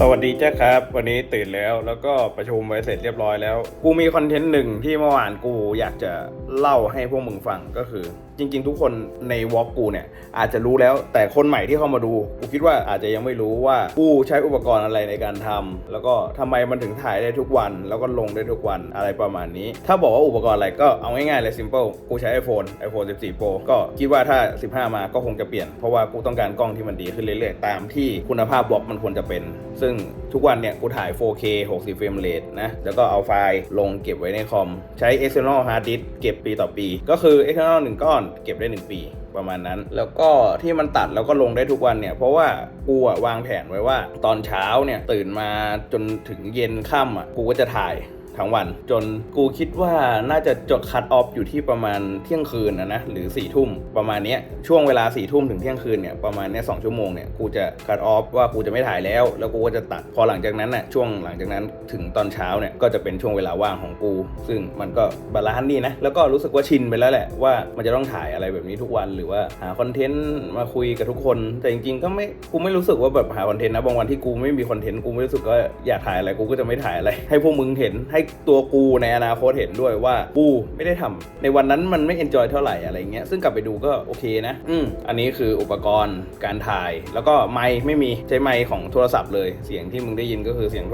สวัสดีจ้าครับ วันนี้ตื่นแล้วแล้วก็ประชุมไว้เสร็จเรียบร้อยแล้ว กูมีคอนเทนต์หนึ่งที่เมื่อวานกูอยากจะ เล่าให้พวกมึงฟังก็คือ จริง ๆ ทุกคนในวอล์กกูเนี่ยอาจจะรู้แล้วแต่คนใหม่ที่เข้ามาดู กูคิดว่าอาจจะยังไม่รู้ว่ากูใช้อุปกรณ์อะไรในการทำแล้วก็ทำไมมันถึงถ่ายได้ทุกวัน แล้วก็ลงได้ทุกวันอะไรประมาณนี้ ถ้าบอกว่าอุปกรณ์อะไรก็เอาง่ายๆเลย simple กูใช้ iPhone iPhone 14 Pro ก็คิดว่าถ้า 15 มาก็คงจะเปลี่ยน เพราะว่ากูต้องการกล้องที่มันดีขึ้นเรื่อยๆ ตามที่คุณภาพบล็อกมันควรจะเป็น ซึ่งทุกวันเนี่ยกูถ่าย 4K 60เฟรมเรทนะแล้วก็เอาไฟล์ลงเก็บไว้ในคอมใช้ external hard disk เก็บปีต่อปี ก็คือ external 1 ก้อนเก็บได้ 1 ปีประมาณนั้น แล้วก็ที่มันตัดแล้วก็ลงได้ทุกวันเนี่ย เพราะว่ากูอะวางแผนไว้ว่า ตอนเช้าเนี่ยตื่นมาจนถึงเย็นค่ำอะกูก็จะถ่าย ทั้งวัน จนกูคิดว่าน่าจะจดคัดออฟอยู่ที่ประมาณเที่ยงคืนนะนะหรือ4ี่ทุ่มประมาณนี้ช่วงเวลา4ี่ทุ่มถึงเที่ยงคืนเนี่ยประมาณเนี้ยสองชั่วโมงเนี่ยกูจะคัดออฟว่ากูจะไม่ถ่ายแล้ว แล้วกูก็จะตัดพอหลังจากนั้นน่ะช่วงหลังจากนั้นถึงตอนเช้าเนี่ยก็จะเป็นช่วงเวลาว่างของกู ซึ่งมันก็บาลานซ์ดีนะแล้วก็รู้สึกว่าชินไปแล้วแหละว่ามันจะต้องถ่ายอะไรแบบนี้ทุกวันหรือว่าหาคอนเทนต์มาคุยกับทุกคน แต่จริงๆก็ไม่กูไม่รู้สึกว่าแบบหาคอนเทนต์นะบางวันที่กูไม่มีคอนเทนต์กูไม่รู้สึกว่าอยากถ่ายอะไรกูก็จะไม่ถ่ายอะไร ให้พวกมึงเห็นให้ตัวกูในอนาคตเห็นด้วยว่ากูไม่ได้ทำในวันนั้นมันไม่เอนจอยเท่าไหร่อะไรเงี้ยซึ่งกลับไปดูก็โอเคนะ อืมอันนี้คืออุปกรณ์การถ่าย แล้วก็ไมค์ไม่มีใช้ไมค์ของโทรศัพท์เลยเสียงที่มึงได้ยินก็คือเสียง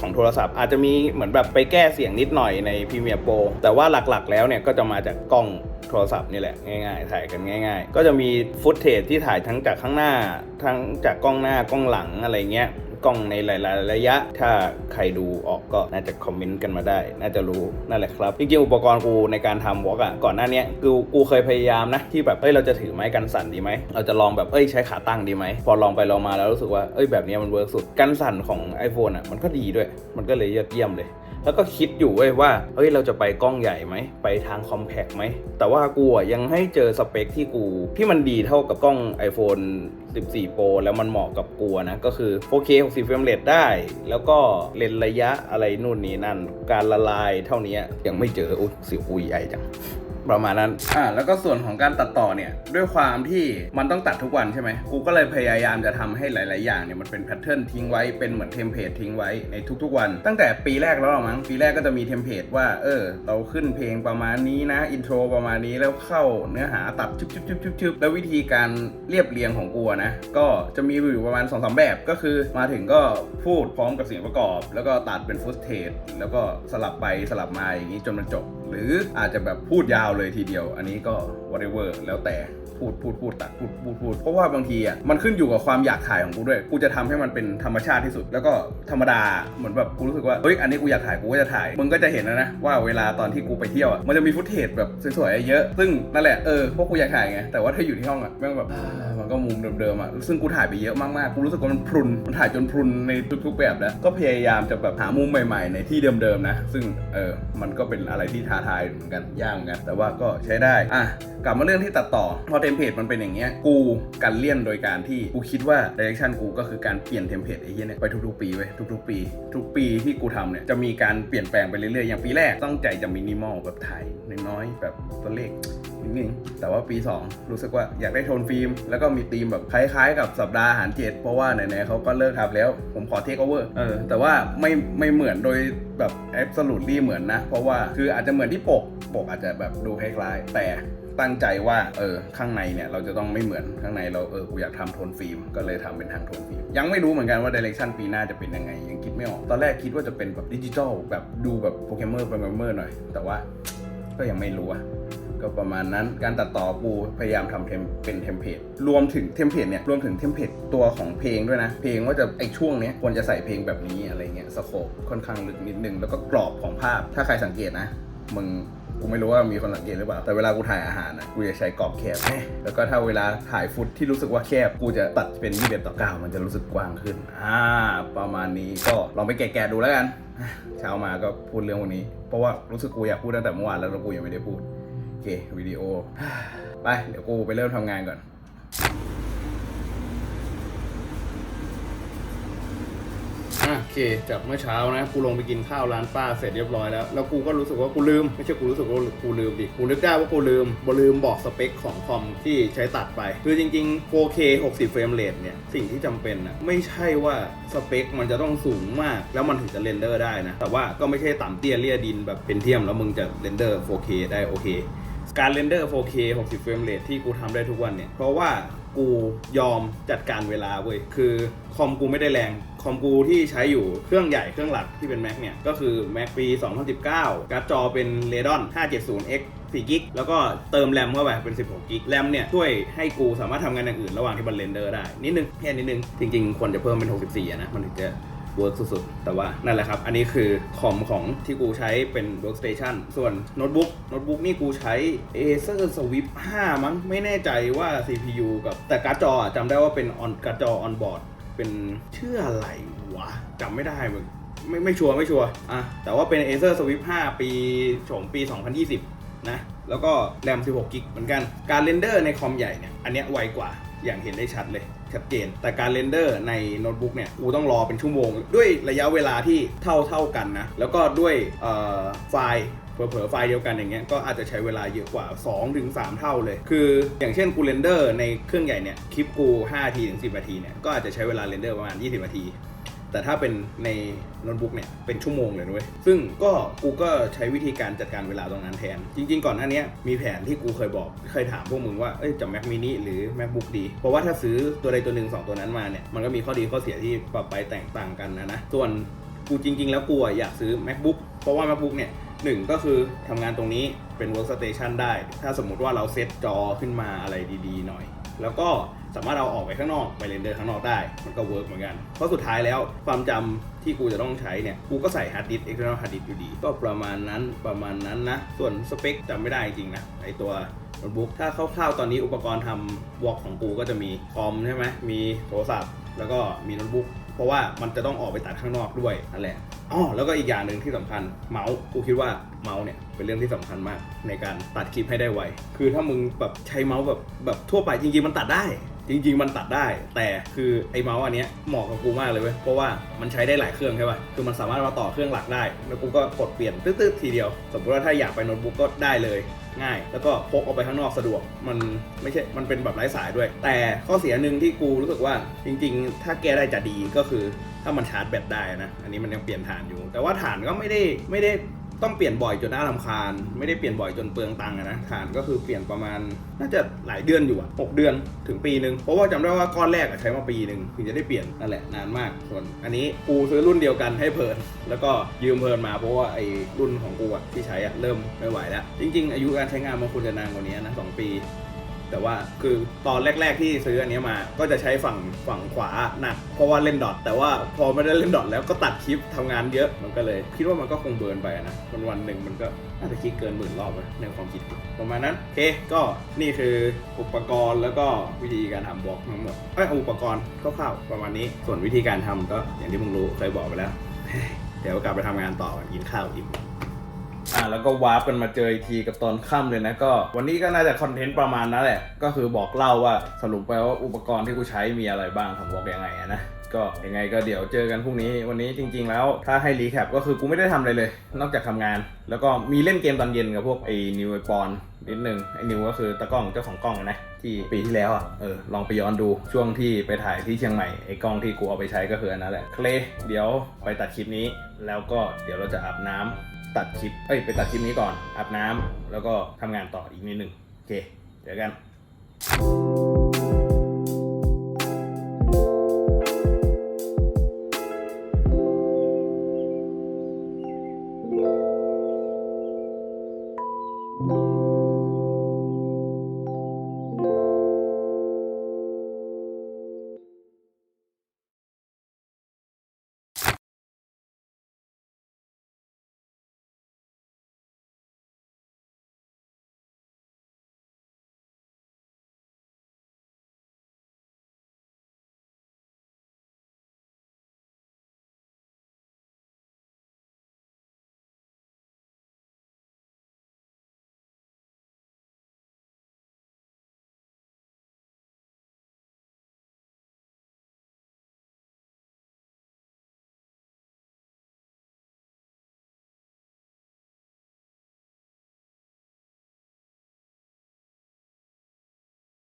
ของโทรศัพท์อาจจะมีเหมือนแบบไปแก้เสียงนิดหน่อยใน Premiere Pro แต่ว่าหลักๆ แล้วเนี่ยก็จะมาจากกล้องโทรศัพท์นี่แหละง่ายๆ ถ่ายกันง่าย ๆ ก็จะมีฟุตเทจที่ถ่ายทั้งจากข้างหน้า ทั้งจากกล้องหน้ากล้องหลังอะไรเงี้ย กล้องในหลาย ๆ ระยะ ถ้าใครดูออกก็น่าจะคอมเมนต์กันมาได้ น่าจะรู้นั่นแหละครับจริงๆอุปกรณ์กูในการทำวอล์กอะก่อนหน้านี้กูกูเคยพยายามนะที่แบบเอ้ยเราจะถือไม้กันสั่นดีไหมเราจะลองแบบเอ้ยใช้ขาตั้งดีไหมพอลองไปลองมาแล้วรู้สึกว่าเอ้ยแบบนี้มันเวิร์กสุดกันสั่นของ iPhone อะมันก็ดีด้วย มันก็เลยยอดเยี่ยมเลย แล้วก็คิดอยู่เว้ยว่าเฮ้ยเราจะไปกล้องใหญ่ไหมไปทางคอมแพกไหมแต่ว่ากูยังให้เจอสเปคที่กูที่มันดีเท่ากับกล้อง iPhone 14 Pro แล้วมันเหมาะกับกูนะก็คือ 4K 60เฟรมเรทได้ แล้วก็เลนระยะอะไรนู่นนี่นั่น การละลายเท่านี้ยังไม่เจออุ้ยสิวกูใหญ่จัง ประมาณนั้น อ่า แล้วก็ส่วนของการตัดต่อเนี่ย ด้วยความที่มันต้องตัดทุกวันใช่ไหมกูก็เลยพยายามจะทำให้หลาย ๆ อย่างเนี่ยมันเป็นแพทเทิร์นทิ้งไว้ เป็นเหมือนเทมเพลตทิ้งไว้ในทุก ๆ วัน ตั้งแต่ปีแรกแล้วหรอมั้ง ปีแรกก็จะมีเทมเพลตว่า เออ เราขึ้นเพลงประมาณนี้นะ อินโทรประมาณนี้ แล้วเข้าเนื้อหาตัดชึบชึบชึบชึบชึบแล้ววิธีการเรียบเรียงของกูนะ ก็จะมีอยู่ประมาณ2อสแบบ ก็คือมาถึงก็พูดพร้อมกับเสียงประกอบ แล้วก็ตัดเป็นฟุตเทจแล้วก็สลับไปสลับมาอย่างนี้จนมันจบหรืออาจจะแบบพูดยาวเลยทีเดียว อันนี้ก็ whatever แล้วแต่พูดพูดพูดตัดพูดพูดพูดเพราะว่าบางทีอะมันขึ้นอยู่กับความอยากถ่ายของกูด้วย กูจะทำให้มันเป็นธรรมชาติที่สุด แล้วก็ธรรมดาเหมือนแบบกูรู้สึกว่าเฮ้ยอันนี้กูอยากถ่ายกูก็จะถ่าย มึงก็จะเห็นนะนะว่าเวลาตอนที่กูไปเที่ยวอะมันจะมีฟุตเทจแบบสวยๆเยอะ ซึ่งนั่นแหละเออพวกกูอยากถ่ายไงแต่ว่าถ้าอยู่ที่ห้องอะแม่งแบบมันก็มุมเดิมๆอะซึ่งกูถ่ายไปเยอะมากๆกูรู้สึกว่ามันพรุนมันถ่ายจนพรุนในทุกๆแบบแล้วก็พยายามจะแบบหามุมใหม่ๆ ในที่เดิมๆนะ ซึ่งเออมันก็เป็นอะไรที่ท้าทายเหมือนกันยากเหมือนกันแต่ว่าก็ใช้ได้อะกลับมาเรื่องที่ตัดต่อ พอเทมเพลตมันเป็นอย่างเงี้ยกูกันเลี่ยนโดยการที่กูคิดว่าดิเรกชันกูก็คือการเปลี่ยนเทมเพลตไอ้เหี้ยเนี่ยไปทุกๆปีเว้ยทุกๆปี ทุกปีที่กูทำเนี่ยจะมีการเปลี่ยนแปลงไปเรื่อยๆอย่างปีแรกต้องใจจะมินิมอลแบบถ่ายน้อยๆแบบตัวเลข นิดนึงแต่ว่าปี 2 รู้สึกว่าอยากได้โทนฟิล์ม แล้วก็มีธีมแบบคล้ายๆ กับสัปดาห์อาหารเจ็ดเพราะว่าไหนๆเขาก็เลิกทำแล้ว ผมขอเทคโอเวอร์เออแต่ว่าไม่ไม่เหมือนโดยแบบแอบส l ู t ลี่เหมือนนะ เพราะว่าคืออาจจะเหมือนที่ปก ปกอาจจะแบบดูคล้ายๆ แต่ตั้งใจว่าเออข้างในเนี่ยเราจะต้องไม่เหมือนข้างในเราเออกูอยากทำโทนฟิล์มก็เลยทำเป็นทางโทนฟิล์มยังไม่รู้เหมือนกันว่าดิเรกชันปีหน้าจะเป็นยังไงยังคิดไม่ออก ตอนแรกคิดว่าจะเป็นแบบดิจิทัลแบบดูแบบโปเกมอนโปเกมอนหน่อย แต่ว่าก็ยังไม่รู้อะ ก็ประมาณนั้นการตัดต่อกูพยายามทำเทมเป็นเทมเพลตรวมถึงเทมเพลตเนี่ยรวมถึงเทมเพลตตัวของเพลงด้วยนะ เพลงว่าจะไอช่วงเนี้ยควรจะใส่เพลงแบบนี้อะไรเงี้ยสโคปค่อนข้างลึกนิดนึงแล้วก็กรอบของภาพ ถ้าใครสังเกตนะมึงกูไม่รู้ว่ามีคนสังเกตหรือเปล่า แต่เวลากูถ่ายอาหารนะกูจะใช้กรอบแคบ แล้วก็ถ้าเวลาถ่ายฟุตที่รู้สึกว่าแคบ กูจะตัดเป็น21ต่อ9มันจะรู้สึกกว้างขึ้น อ่า ประมาณนี้ก็ลองไปแกะๆดูแล้วกัน เช้ามาก็พูดเรื่องวันนี้ เพราะว่ารู้สึกกูอยากพูดตั้งแต่เมื่อวานแล้วแล้วกูยังไม่ได้พูด เควิดีโอ ไป เดี๋ยวกูไปเริ่มทำงานก่อนโอเคจากเมื่อเช้านะ กูลงไปกินข้าวร้านป้าเสร็จเรียบร้อยแล้ว แล้วกูก็รู้สึกว่ากูลืม ไม่ใช่กูรู้สึกว่ากูลืมดิ กูนึกได้ว่ากูลืมบลืมบอกสเปคของคอมที่ใช้ตัดไป คือจริงๆ 4K 60เฟรมเรทเนี่ย สิ่งที่จำเป็นนะไม่ใช่ว่าสเปคมันจะต้องสูงมาก แล้วมันถึงจะเรนเดอร์ได้นะ แต่ว่าก็ไม่ใช่ต่ำเตี้ยเลี่ยดินแบบเป็นเทียมแล้วมึงจะเรนเดอร์ 4K ได้โอเค การเรนเดอร์ 4K 60 เฟรมเรทที่กูทำได้ทุกวันเนี่ย เพราะว่ากูยอมจัดการเวลาเว้ย คือคอมกูไม่ได้แรง คอมกูที่ใช้อยู่เครื่องใหญ่เครื่องหลักที่เป็น Mac เนี่ย ก็คือ Mac ปี 2019 การ์ดจอเป็น Radeon 570X 4กิกแล้วก็เติมแรมเข้าไปเป็น 16กิกแรมเนี่ย ช่วยให้กูสามารถทำงานอย่างอื่นระหว่างที่มันเรนเดอร์ได้ นิดนึงแค่นิดนึง จริงๆ ควรจะเพิ่มเป็น 64นะ มันถึงจะ เวิร์กสุดๆ แต่ว่านั่นแหละครับ อันนี้คือคอมของที่กูใช้เป็น workstation ส่วนโน้ตบุ๊กโน้ตบุ๊กนี่กูใช้ Acer Swift 5 มั้งไม่แน่ใจว่า CPU กับแต่การ์ดจออะจำได้ว่าเป็น on การ์ดจอ on board เป็นชื่ออะไรวะจำไม่ได้มึงไม่ไม่ชัวร์ไม่ชัวร์อะแต่ว่าเป็น Acer Swift 5 ปีโฉมปี 2020 นะ แล้วก็แรม 16 กิกเหมือนกัน การเรนเดอร์ในคอมใหญ่เนี่ย อันเนี้ยไวกว่าอย่างเห็นได้ชัดเลย ชัดเจน แต่การเรนเดอร์ในโน้ตบุ๊กเนี่ยกูต้องรอเป็นชั่วโมง ด้วยระยะเวลาที่เท่าเท่ากันนะ แล้วก็ด้วยไฟล์เผลอๆไฟล์เดียวกันอย่างเงี้ยก็อาจจะใช้เวลาเยอะกว่า 2-3 เท่าเลย คืออย่างเช่นกูเรนเดอร์ในเครื่องใหญ่เนี่ยคลิปกู5ทีถึง10นาทีเนี่ยก็อาจจะใช้เวลาเรนเดอร์ประมาณ 20นาที แต่ถ้าเป็นในโน้ตบุ๊กเนี่ยเป็นชั่วโมงเลยนะเว้ยซึ่งก็กูก็ใช้วิธีการจัดการเวลาตรงนั้นแทน จริง ๆ ก่อนหน้าเนี้ยมีแผนที่กูเคยบอก เคยถามพวกมึงว่าเอ้ยจะ Mac mini หรือ MacBook ดี เพราะว่าถ้าซื้อตัวใดตัวหนึ่งสองตัวนั้นมาเนี่ย มันก็มีข้อดีข้อเสียที่ปรับไปแตกต่างกันนะนะ ส่วนกูจริง ๆ แล้วกูอะอยากซื้อ MacBook เพราะว่า MacBook เนี่ยหนึ่งก็คือทำงานตรงนี้เป็น workstation ได้ ถ้าสมมุติว่าเราเซตจอขึ้นมาอะไรดีๆ หน่อย แล้วก็สามารถเอาออกไปข้างนอกไปเรนเดอร์ข้างนอกได้ มันก็เวิร์กเหมือนกัน เพราะสุดท้ายแล้วความจำที่กูจะต้องใช้เนี่ย กูก็ใส่ฮาร์ดดิสก์ external hard disk อยู่ดี ก็ประมาณนั้นประมาณนั้นนะ ส่วนสเปคจำไม่ได้จริงนะไอตัวโน้ตบุ๊กถ้าคร่าวๆตอนนี้อุปกรณ์ทำวอล์กของกูก็จะมีคอมใช่ไหมมีโทรศัพท์ แล้วก็มีโน้ตบุ๊ก เพราะว่ามันจะต้องออกไปตัดข้างนอกด้วยนั่นแหละอ๋อแล้วก็อีกอย่างหนึ่งที่สำคัญเมาส์กูคิดว่าเมาส์เนี่ยเป็นเรื่องที่สำคัญมากในการตัดคลิปให้ได้ไวคือถ้ามึงแบบใช้เมาส์แบบแบบทั่วไปจริงๆมันตัดได้ จริง ๆ มันตัดได้ แต่คือไอ้เมาส์อันเนี้ยเหมาะกับกูมากเลยเว้ย เพราะว่ามันใช้ได้หลายเครื่องใช่ป่ะ คือมันสามารถมาต่อเครื่องหลักได้ แล้วกูก็กดเปลี่ยนตืดๆทีเดียว สมมติว่าถ้าอยากไปโน้ตบุ๊กก็ได้เลยง่าย แล้วก็พกออกไปข้างนอกสะดวก มันไม่ใช่ มันเป็นแบบไร้สายด้วย แต่ข้อเสียหนึ่งที่กูรู้สึกว่าจริง ๆ ถ้าแก้ได้จะดีก็คือถ้ามันชาร์จแบตได้นะ อันนี้มันยังเปลี่ยนฐานอยู่ แต่ว่าฐานก็ไม่ได้ไม่ได้ ต้องเปลี่ยนบ่อยจนน่ารำคาญ ไม่ได้เปลี่ยนบ่อยจนเปลืองตังค์อะนะฐานก็คือเปลี่ยนประมาณน่าจะหลายเดือนอยู่อะหกเดือนถึงปีหนึ่งเพราะว่าจำได้ว่าก้อนแรกอะใช้มาปีหนึ่งถึงจะได้เปลี่ยนนั่นแหละนานมากส่วนอันนี้กูซื้อรุ่นเดียวกันให้เพลินแล้วก็ยืมเพลินมาเพราะว่าไอ้รุ่นของกูอะที่ใช้อะเริ่มไม่ไหวแล้วจริง ๆ อายุการใช้งานมันควรจะนานกว่านี้นะสองปี แต่ว่าคือตอนแรก ๆที่ซื้ออันนี้มา ก็จะใช้ฝั่งฝั่งขวาหนัก เพราะว่าเล่นดอทแต่ว่าพอไม่ได้เล่นดอทแล้วก็ตัดคลิปทำงานเยอะมันก็เลย คิดว่ามันก็คงเบิร์นไปนะวันวันๆหนึ่งมันก็น่าจะคลิกเกินหมื่นรอบนะในความคิดประมาณนั้นโอเคก็นี่คืออุปกรณ์แล้วก็วิธีการทำบล็อกทั้งหมดเอ้ยอุปกรณ์คร่าวๆประมาณนี้ ส่วนวิธีการทำก็อย่างที่มึงรู้เคยบอกไปแล้ว เดี๋ยวกลับไปทำงานต่อกินข้าวอิ่ม อ่าแล้วก็วาร์ปกันมาเจออีกทีกับตอนค่ำเลยนะก็ วันนี้ก็น่าจะคอนเทนต์ประมาณนั้นแหละ ก็คือบอกเล่าว่าสรุปไปว่าอุปกรณ์ที่กูใช้มีอะไรบ้างทำวอล์กยังไงนะก็ยังไงก็เดี๋ยวเจอกันพรุ่งนี้วันนี้จริง ๆ แล้วถ้าให้รีแคปก็คือกูไม่ได้ทำอะไรเลย นอกจากทำงาน แล้วก็มีเล่นเกมตอนเย็นกับพวกไอ้นิวไอปอนนิดนึงไอ้นิวก็คือตะกล้องเจ้าของกล้องนะที่ปีที่แล้วอะเออลองไปย้อนดูช่วงที่ไปถ่ายที่เชียงใหม่ไอ้กล้องที่กูเอาไปใช้ก็คืออันนั้นแหละเคลเดี๋ยวไปตัดคลิปนี้ แล้วก็เดี๋ยวเราจะอาบน้ำ ตัดคลิป เอ้ย ไปตัดคลิปนี้ก่อนอาบน้ำแล้วก็ทำงานต่ออีกนิดหนึ่งโอเค เจอกัน